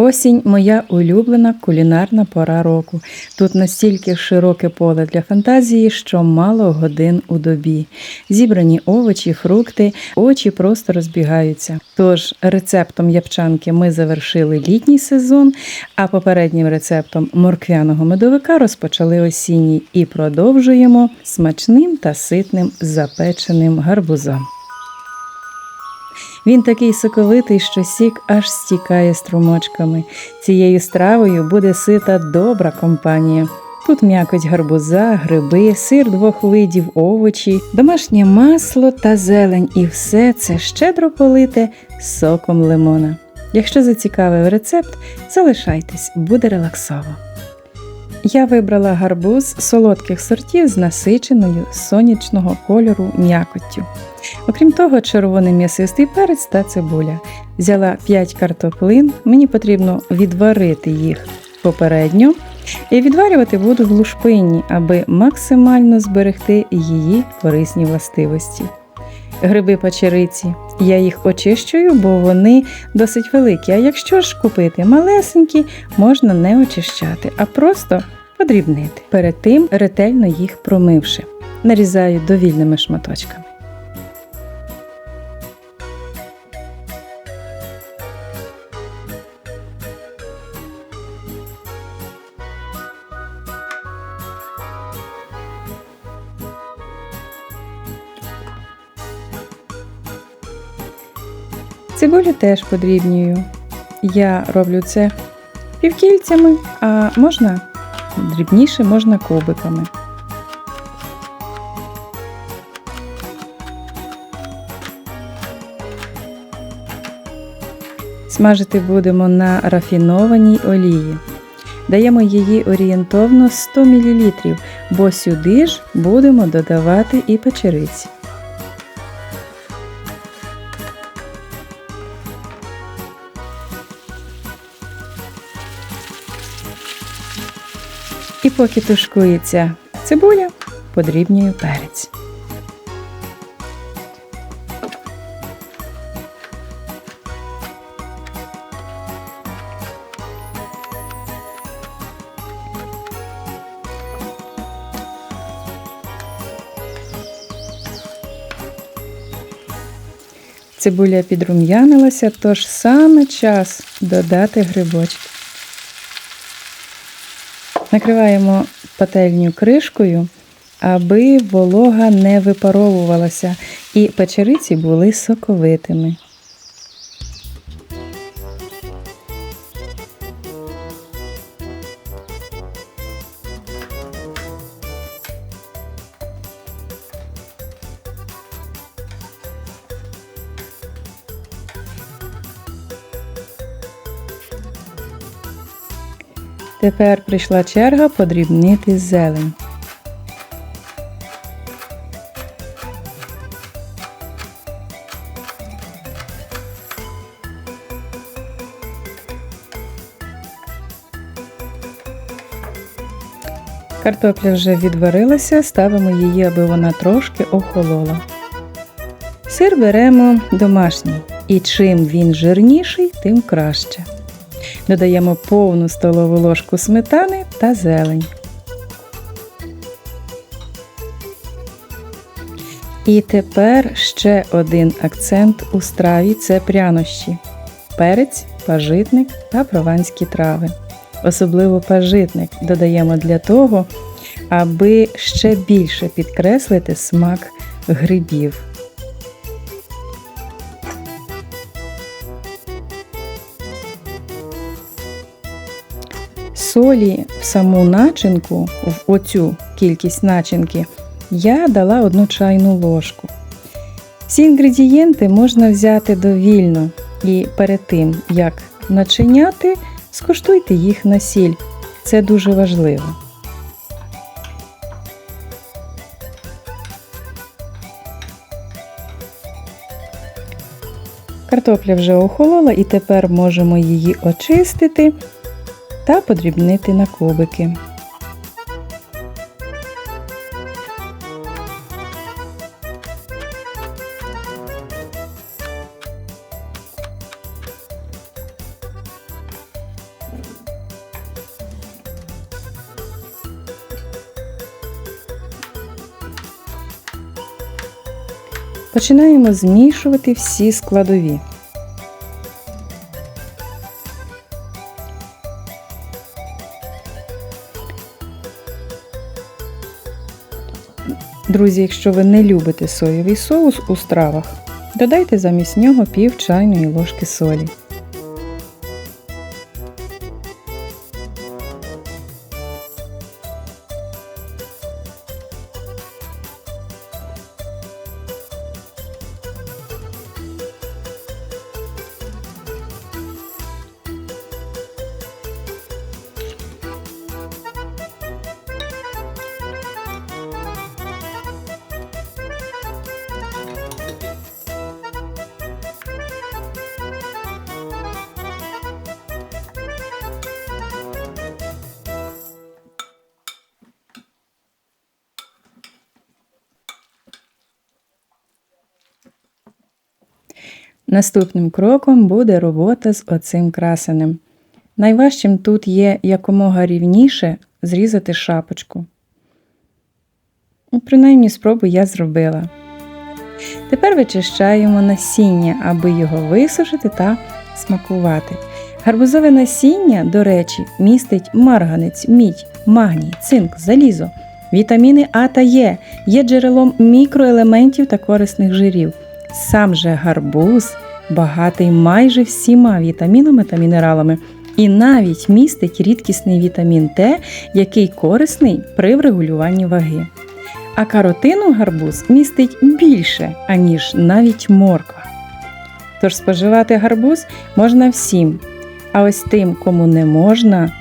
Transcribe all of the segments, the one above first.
Осінь моя улюблена кулінарна пора року. Тут настільки широке поле для фантазії, що мало годин у добі. Зібрані овочі, фрукти, очі просто розбігаються. Тож рецептом япчанки ми завершили літній сезон, а попереднім рецептом морквяного медовика розпочали осінній і продовжуємо смачним та ситним запеченим гарбузом. Він такий соковитий, що сік аж стікає струмочками. Цією стравою буде сита добра компанія. Тут м'якоть гарбуза, гриби, сир двох видів, овочі, домашнє масло та зелень, і все це щедро полите соком лимона. Якщо зацікавив рецепт, залишайтесь, буде релаксово. Я вибрала гарбуз солодких сортів з насиченою сонячного кольору м'якоттю. Окрім того, червоний м'ясистий перець та цибуля. Взяла 5 картоплин, мені потрібно відварити їх попередньо. І відварювати буду в лушпинні, аби максимально зберегти її корисні властивості. Гриби печериці. Я їх очищую, бо вони досить великі. А якщо ж купити малесенькі, можна не очищати, а просто подрібнити. Перед тим ретельно їх промивши. Нарізаю довільними шматочками. Цибулю теж подрібнюю. Я роблю це півкільцями, а можна дрібніше, можна кубиками. Смажити будемо на рафінованій олії. Даємо її орієнтовно 100 мл, бо сюди ж будемо додавати і печериці. Поки тушкується цибуля, подрібнюю перець. Цибуля підрум'янилася, тож саме час додати грибочки. Накриваємо пательню кришкою, аби волога не випаровувалася і печериці були соковитими. Тепер прийшла черга подрібнити зелень. Картопля вже відварилася, ставимо її, аби вона трошки охолола. Сир беремо домашній, і чим він жирніший, тим краще. Додаємо повну столову ложку сметани та зелень. І тепер ще один акцент у страві це прянощі. Перець, пажитник та прованські трави. Особливо пажитник додаємо для того, аби ще більше підкреслити смак грибів. Солі в саму начинку, в оцю кількість начинки, я дала одну чайну ложку. Всі інгредієнти можна взяти довільно і перед тим, як начиняти, скуштуйте їх на сіль. Це дуже важливо. Картопля вже охолола і тепер можемо її очистити та подрібнити на кубики. Починаємо змішувати всі складові. Друзі, якщо ви не любите соєвий соус у стравах, додайте замість нього пів чайної ложки солі. Наступним кроком буде робота з оцим красенем. Найважчим тут є якомога рівніше зрізати шапочку. Ну, Принаймні спробу я зробила. Тепер вичищаємо насіння, аби його висушити та смакувати. Гарбузове насіння, до речі, містить марганець, мідь, магній, цинк, залізо, вітаміни А та Е, є джерелом мікроелементів та корисних жирів. Сам же гарбуз багатий майже всіма вітамінами та мінералами, і навіть містить рідкісний вітамін Т, який корисний при врегулюванні ваги. А каротину гарбуз містить більше, аніж навіть морква. Тож споживати гарбуз можна всім. А ось тим, кому не можна,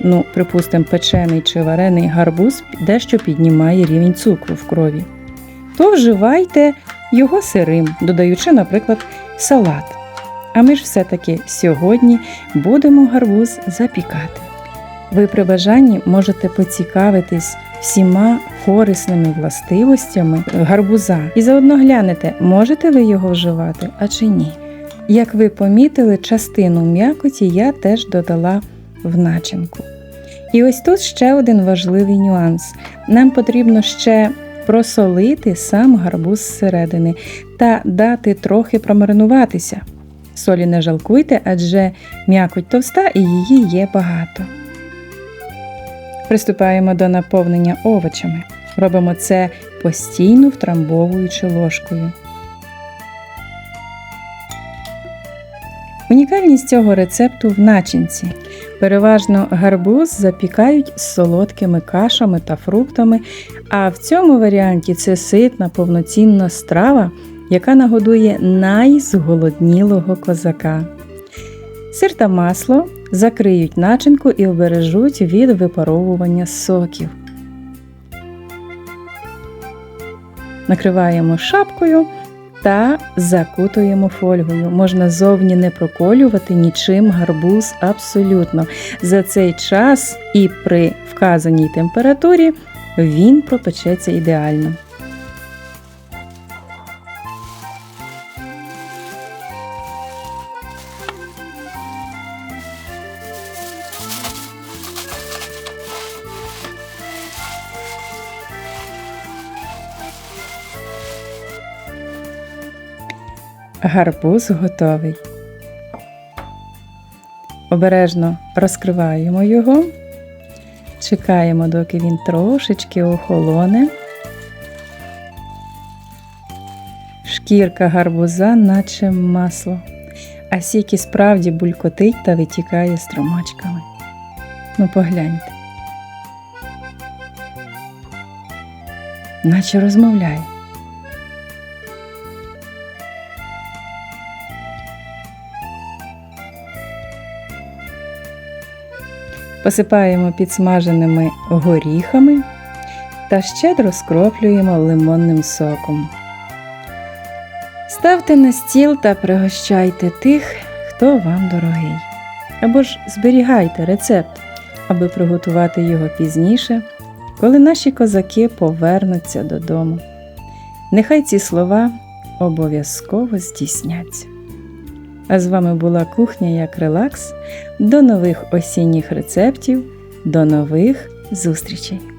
ну, припустимо, печений чи варений гарбуз дещо піднімає рівень цукру в крові, то вживайте його сирим, додаючи, наприклад, салат. А ми ж все-таки сьогодні будемо гарбуз запікати. Ви при бажанні можете поцікавитись всіма корисними властивостями гарбуза і заодно глянете, можете ви його вживати, а чи ні. Як ви помітили, частину м'якоті я теж додала в начинку. І ось тут ще один важливий нюанс. Нам потрібно ще просолити сам гарбуз зсередини та дати трохи промаринуватися. Солі не жалкуйте, адже м'якоть товста і її є багато. Приступаємо до наповнення овочами. Робимо це постійно втрамбовуючи ложкою. Унікальність цього рецепту в начинці. Переважно гарбуз запікають з солодкими кашами та фруктами, а в цьому варіанті це ситна повноцінна страва, яка нагодує найзголоднілого козака. Сир та масло закриють начинку і обережуть від випаровування соків. Накриваємо шапкою та закутуємо фольгою. Можна зовні не проколювати нічим гарбуз абсолютно. За цей час і при вказаній температурі він пропечеться ідеально. Гарбуз готовий. Обережно розкриваємо його, чекаємо, доки він трошечки охолоне. Шкірка гарбуза, наче масло, а сік і справді булькотить та витікає струмочками. Ну, погляньте. Наче розмовляє. Посипаємо підсмаженими горіхами та щедро скроплюємо лимонним соком. Ставте на стіл та пригощайте тих, хто вам дорогий. Або ж зберігайте рецепт, аби приготувати його пізніше, коли наші козаки повернуться додому. Нехай ці слова обов'язково здійсняться. А з вами була кухня як релакс. До нових осінніх рецептів, до нових зустрічей!